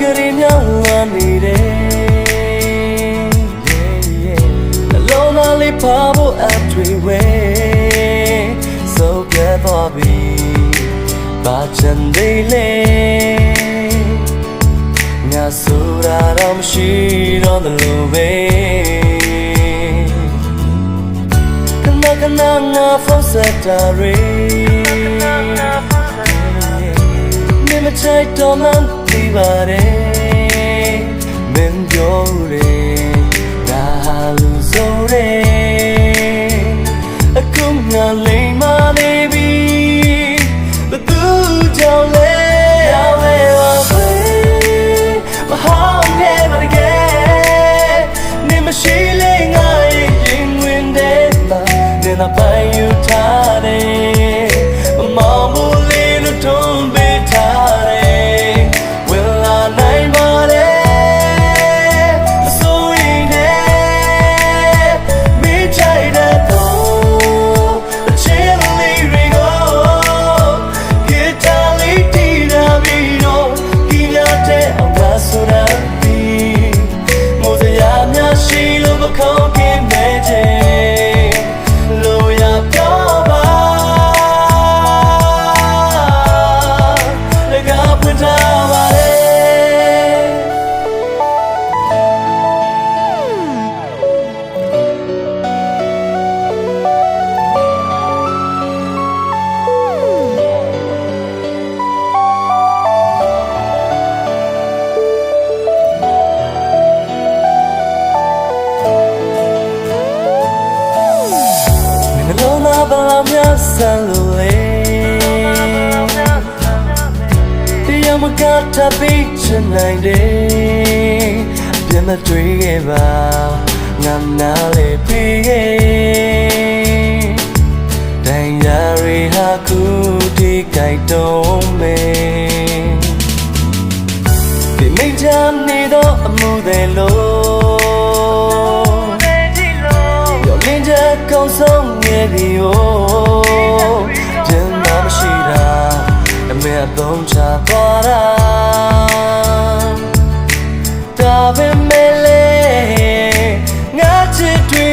မြောင်းလာနေတယ်နှလုံးသားလေးဖာဖို့အထွေဝဲဆိုပြတ်သွားပြီဘာချင်သေးလဲငါဆိုတာတော့မရှိတော့သလိုပဲခဏခဏငါဖုန်းဆက်တာတွေမင်းမချိုက်တော့မှန်း သိပါတယ်မင်းပြောတယ်ငါဟာလူဆိုတယ်အခုငါလိမ်မာနေပြီဘသူကြောင့်လဲရောက်လဲပါပဲမဟောင်းနေပါတကယ်နေမရှိလေငါရဲ့ရင်ဝင်တဲ့မှာနေနာပိုင်ယူထား များဆန်လို့လေတရားမကထပ်ပြီးချင်နိုင်တယ်အပြစ်မတွေ့ခဲ့ပါငါနားလေပြီးခဲ့တန်ရာရီဟာခုဒီကြိုက်တော့မယ်ဒီမိတ်ချမ်းနေတော့အမှုတွေလို့ နဲ့ပုံချသွားတာဒါပေမဲ့လေငါချစ်တွေ